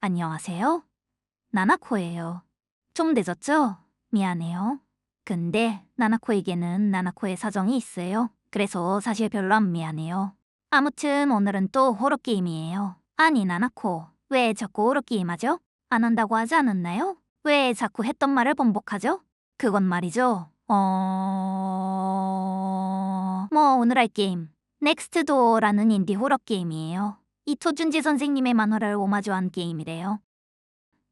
안녕하세요. 나나코예요. 좀 늦었죠? 미안해요. 근데 나나코에게는 나나코의 사정이 있어요. 그래서 사실 별로 안 미안해요. 아무튼 오늘은 또 호러 게임이에요. 아니 나나코, 왜 자꾸 호러 게임 하죠? 안 한다고 하지 않았나요? 왜 자꾸 했던 말을 반복하죠? 그건 말이죠. 어... 뭐 오늘 할 게임 넥스트 도어라는 인디 호러 게임이에요. 이토준지 선생님의 만화를 오마주한 게임이래요.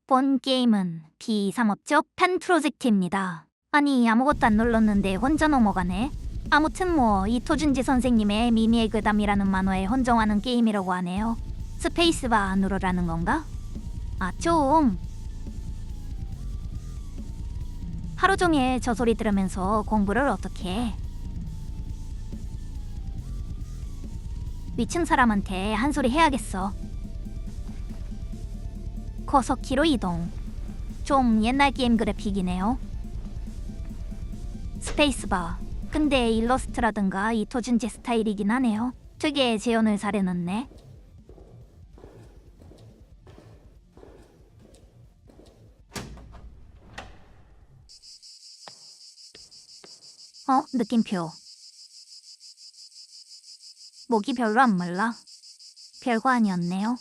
본 게임은 비상업적 팬 프로젝트입니다. 아니 아무것도 안 눌렀는데 혼자 넘어가네. 아무튼 뭐 이토준지 선생님의 미니의 그담이라는 만화에 헌정하는 게임이라고 하네요. 스페이스바 누르라는 건가? 아 좀. 하루 종일 저 소리 들으면서 공부를 어떻게 해? 위층 사람한테 한 소리 해야겠어. 커서키로 이동. 좀 옛날 게임 그래픽이네요. 스페이스바. 근데 일러스트라든가 이토준지 스타일이긴 하네요. 되게 재현을 잘 해놨네. 어, 느낌표. 목이 별로 안 말라. 별거 아니었네요.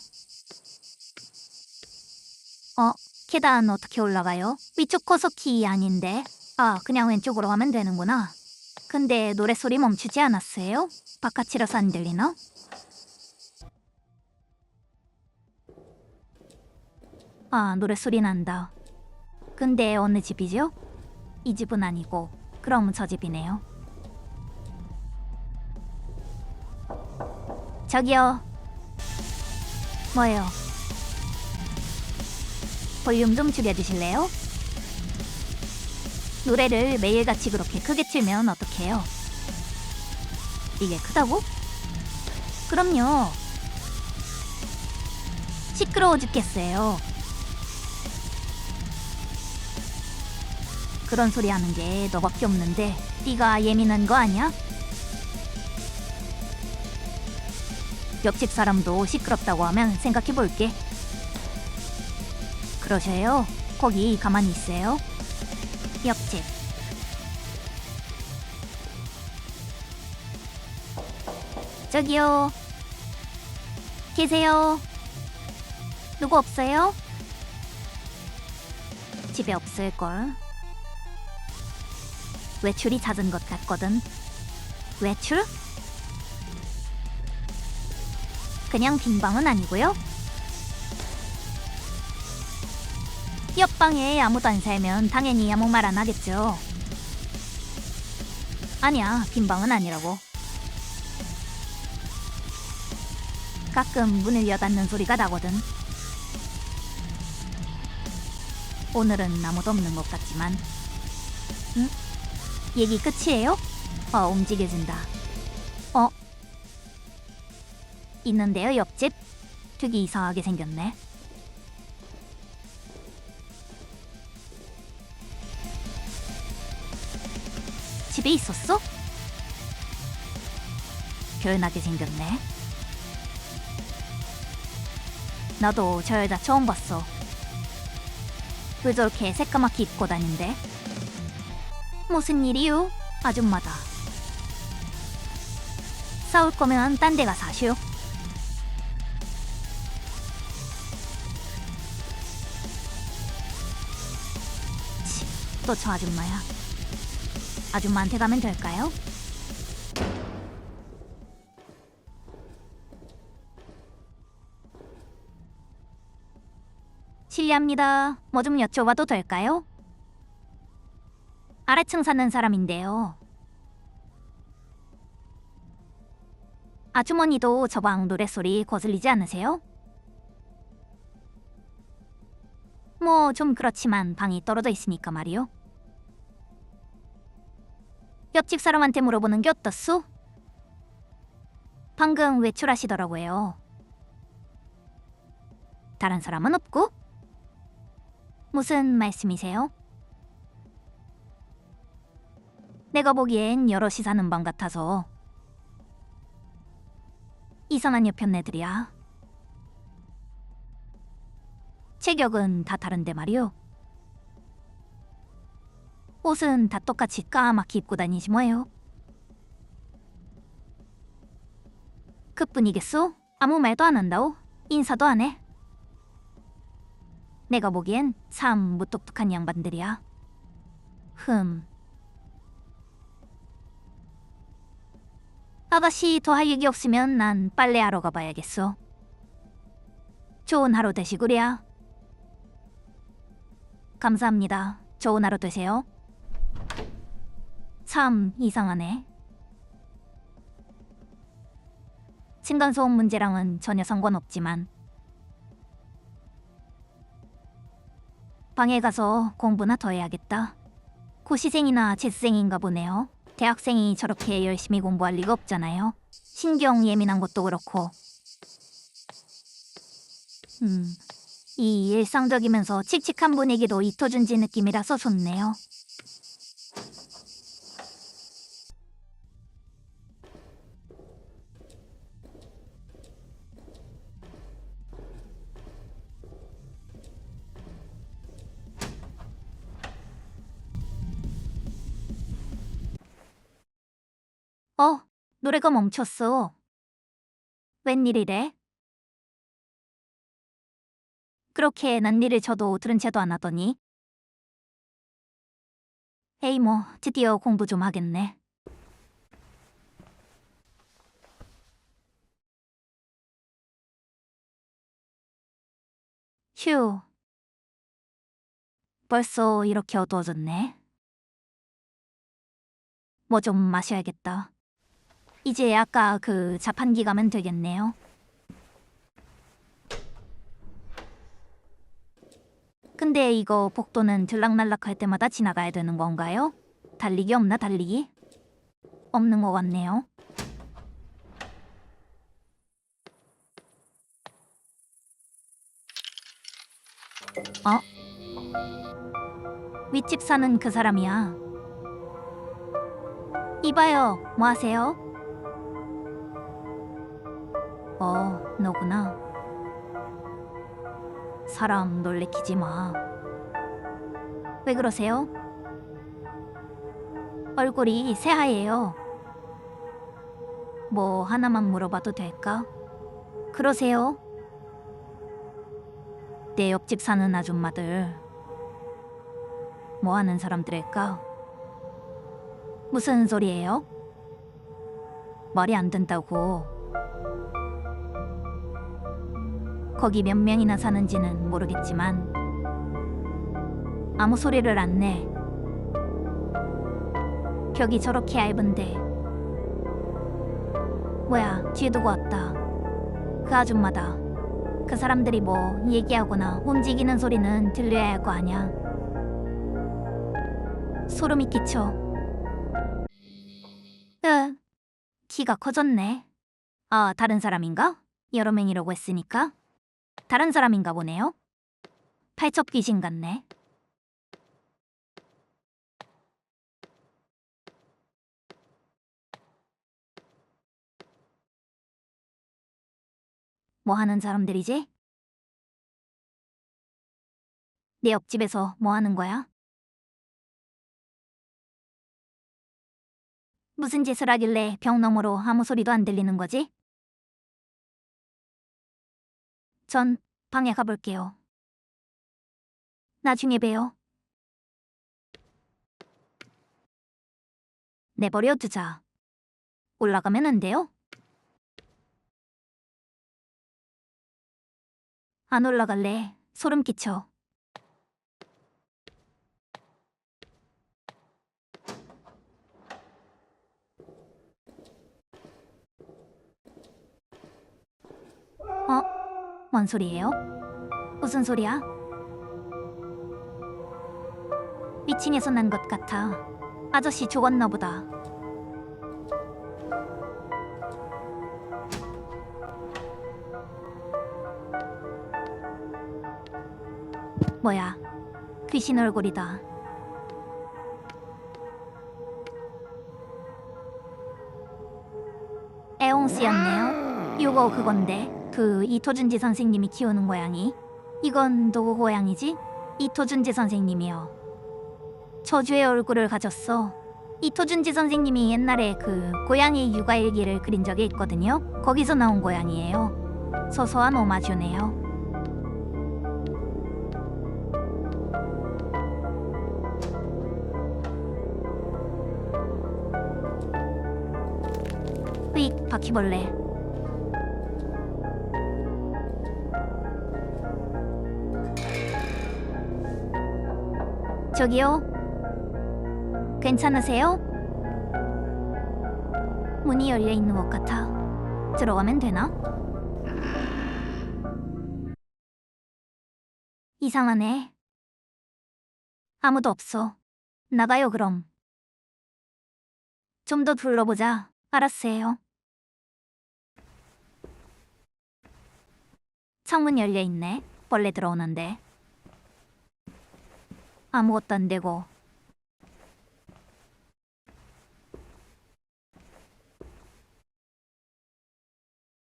어, 계단 어떻게 올라가요? 위쪽 커서키 아닌데. 아, 그냥 왼쪽으로 가면 되는구나. 근데 노랫소리 멈추지 않았어요? 바깥이라서 안 들리나? 아, 노랫소리 난다. 근데 어느 집이죠? 이 집은 아니고, 그럼 저 집이네요. 저기요. 뭐예요? 볼륨 좀 줄여주실래요? 노래를 매일같이 그렇게 크게 틀면 어떡해요? 이게 크다고? 그럼요. 시끄러워 죽겠어요. 그런 소리 하는 게 너밖에 없는데 네가 예민한 거 아니야? 옆집 사람도 시끄럽다고 하면 생각해 볼게. 그러셔요. 거기 가만히 있어요. 옆집. 저기요. 계세요. 누구 없어요? 집에 없을걸. 외출이 잦은 것 같거든. 외출? 그냥 빈 방은 아니고요. 옆방에 아무도 안 살면 당연히 아무 말 안 하겠죠. 아니야, 빈 방은 아니라고. 가끔 문을 여닫는 소리가 나거든. 오늘은 아무도 없는 것 같지만. 응? 얘기 끝이에요? 어, 움직여진다. 있는데요, 옆집? 되게 이상하게 생겼네. 집에 있었어? 별나게 생겼네. 나도 저 여자 처음 봤어. 왜 저렇게 새까맣게 입고 다닌대? 무슨 일이요? 아줌마다. 싸울 거면 딴 데 가서 하시오. 또 저 아줌마야. 아줌마한테 가면 될까요? 실례합니다. 뭐 좀 여쭤봐도 될까요? 아래층 사는 사람인데요. 아주머니도 저 방 노랫소리 거슬리지 않으세요? 뭐 좀 그렇지만 방이 떨어져 있으니까 말이요. 옆집 사람한테 물어보는 게 어떻소? 방금 외출하시더라고요. 다른 사람은 없고? 무슨 말씀이세요? 내가 보기엔 여럿이 사는 방 같아서 이상한 옆편네들이야. 체격은 다 다른데 말이오. 옷은 다 똑같이 까맣게 입고 다니지 뭐예요. 그뿐이겠소? 아무 말도 안 한다오? 인사도 안 해? 내가 보기엔 참 무뚝뚝한 양반들이야. 흠. 아가씨 더 할 얘기 없으면 난 빨래하러 가봐야겠어. 좋은 하루 되시구랴. 감사합니다. 좋은 하루 되세요. 참 이상하네. 층간소음 문제랑은 전혀 상관없지만 방에 가서 공부나 더 해야겠다. 고시생이나 재수생인가 보네요. 대학생이 저렇게 열심히 공부할 리가 없잖아요. 신경 예민한 것도 그렇고. 음, 이 일상적이면서 칙칙한 분위기도 이토준지 느낌이라서 좋네요. 노래가 멈췄어. 웬일이래? 그렇게 난리를 쳐도 들은 채도 안 하더니. 에이 뭐 드디어 공부 좀 하겠네. 휴. 벌써 이렇게 어두워졌네. 뭐 좀 마셔야겠다. 이제 아까 그 자판기 가면 되겠네요. 근데 이거 복도는 들락날락 할 때마다 지나가야 되는 건가요? 달리기 없나 달리기? 없는 것 같네요. 어? 윗집 사는 그 사람이야. 이봐요, 뭐 하세요? 어, 너구나. 사람 놀래키지 마. 왜 그러세요? 얼굴이 새하얘요. 뭐 하나만 물어봐도 될까? 그러세요? 내 옆집 사는 아줌마들. 뭐 하는 사람들일까? 무슨 소리예요? 말이 안 된다고. 거기 몇 명이나 사는지는 모르겠지만 아무 소리를 안 내. 벽이 저렇게 얇은데 뭐야 뒤에 두고 왔다. 그 아줌마다. 그 사람들이 뭐 얘기하거나 움직이는 소리는 들려야 할 거 아냐. 소름이 끼쳐. 으, 키가 커졌네. 아, 다른 사람인가? 여러 명이라고 했으니까. 다른 사람인가 보네요. 팔첩 귀신 같네. 뭐 하는 사람들이지? 내 옆집에서 뭐 하는 거야? 무슨 짓을 하길래 벽 너머로 아무 소리도 안 들리는 거지? 전 방에 가볼게요. 나중에 봬요. 내버려 두자. 올라가면 안 돼요? 안 올라갈래. 소름 끼쳐. 뭔 소리예요? 무슨 소리야? 위층에서 난 것 같아. 아저씨 죽었나 보다. 뭐야? 귀신 얼굴이다. 에옹스였네요. 요거 그건데 그 이토준지 선생님이 키우는 고양이. 이건 누구 고양이지? 이토준지 선생님이요. 저주의 얼굴을 가졌어. 이토준지 선생님이 옛날에 그 고양이 육아일기를 그린 적이 있거든요. 거기서 나온 고양이에요. 소소한 오마주네요. 으익 바퀴벌레. 저기요. 괜찮으세요? 문이 열려 있는 것 같아. 들어가면 되나? 이상하네. 아무도 없어. 나가요, 그럼. 좀 더 둘러보자. 알았어요. 창문 열려 있네. 벌레 들어오는데. 아무것도 안 되고.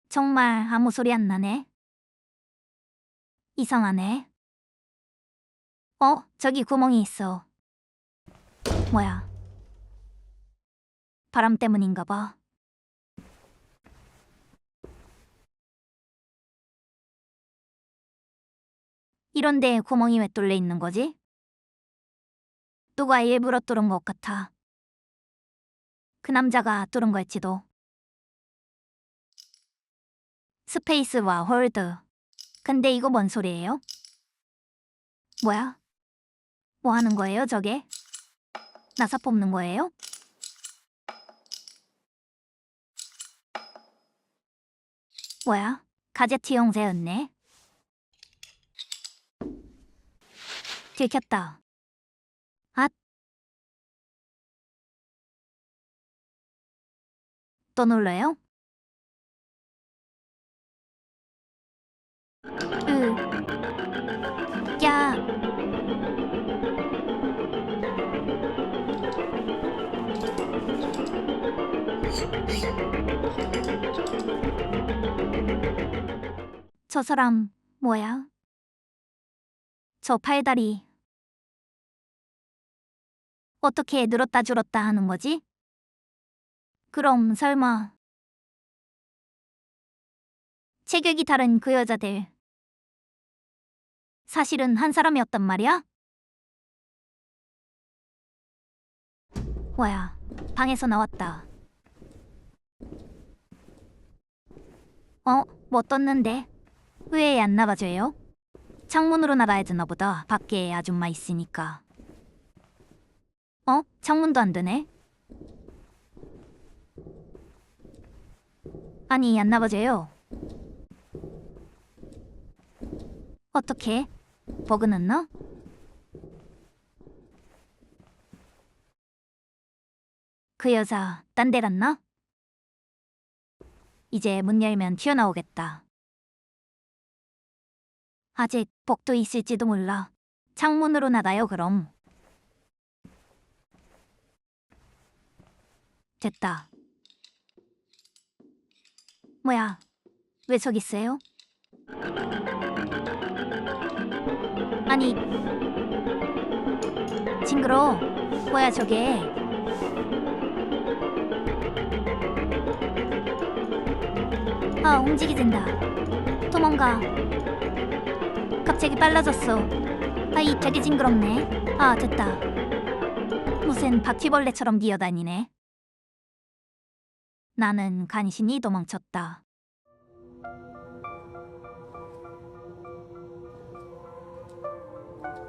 정말 아무 소리 안 나네. 이상하네. 어, 저기 구멍이 있어. 뭐야? 바람 때문인가 봐. 이런데 구멍이 왜 뚫려 있는 거지? 누가 일부러 뚫은 것 같아. 그 남자가 뚫은 걸지도. 스페이스와 홀드. 근데 이거 뭔 소리예요? 뭐야? 뭐 하는 거예요, 저게? 나사 뽑는 거예요? 뭐야? 가제트 용새였네. 들켰다. 또 눌러요? 으. 야. 저 사람 뭐야? 저 팔다리 어떻게 늘었다 줄었다 하는 거지? 그럼 설마 체격이 다른 그 여자들 사실은 한 사람이었단 말이야? 뭐야, 방에서 나왔다. 어, 뭐 떴는데? 왜 안 나가줘요? 창문으로 나가야 되나 보다. 밖에 아줌마 있으니까. 어? 창문도 안 되네? 아니, 안 나가줘요. 어떻게? 버그 났나? 그 여자 딴 데 갔나? 이제 문 열면 튀어나오겠다. 아직 복도 있을지도 몰라. 창문으로 나가요, 그럼. 됐다. 뭐야, 왜 저기 있어요? 아니, 징그러. 뭐야, 저게. 아, 움직이진다. 도망가. 갑자기 빨라졌어. 아, 이 되게 징그럽네. 아, 됐다. 무슨 바퀴벌레처럼 기어다니네. 나는 간신히 도망쳤다.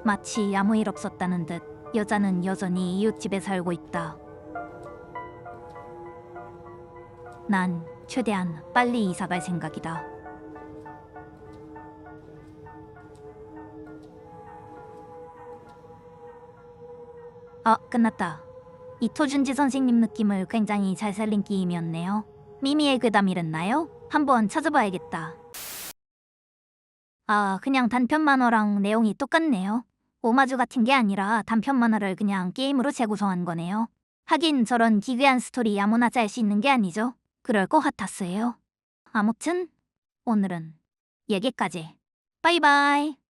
마치 아무 일 없었다는 듯 여자는 여전히 이웃집에 살고 있다. 난 최대한 빨리 이사갈 생각이다. 아, 끝났다. 이토준지 선생님 느낌을 굉장히 잘 살린 게임이었네요. 미미의 괴담 잃었나요? 한번 찾아봐야겠다. 아, 그냥 단편 만화랑 내용이 똑같네요. 오마주 같은 게 아니라 단편 만화를 그냥 게임으로 재구성한 거네요. 하긴 저런 기괴한 스토리 아무나 짤 수 있는 게 아니죠. 그럴 것 같았어요. 아무튼 오늘은 여기까지. 바이바이.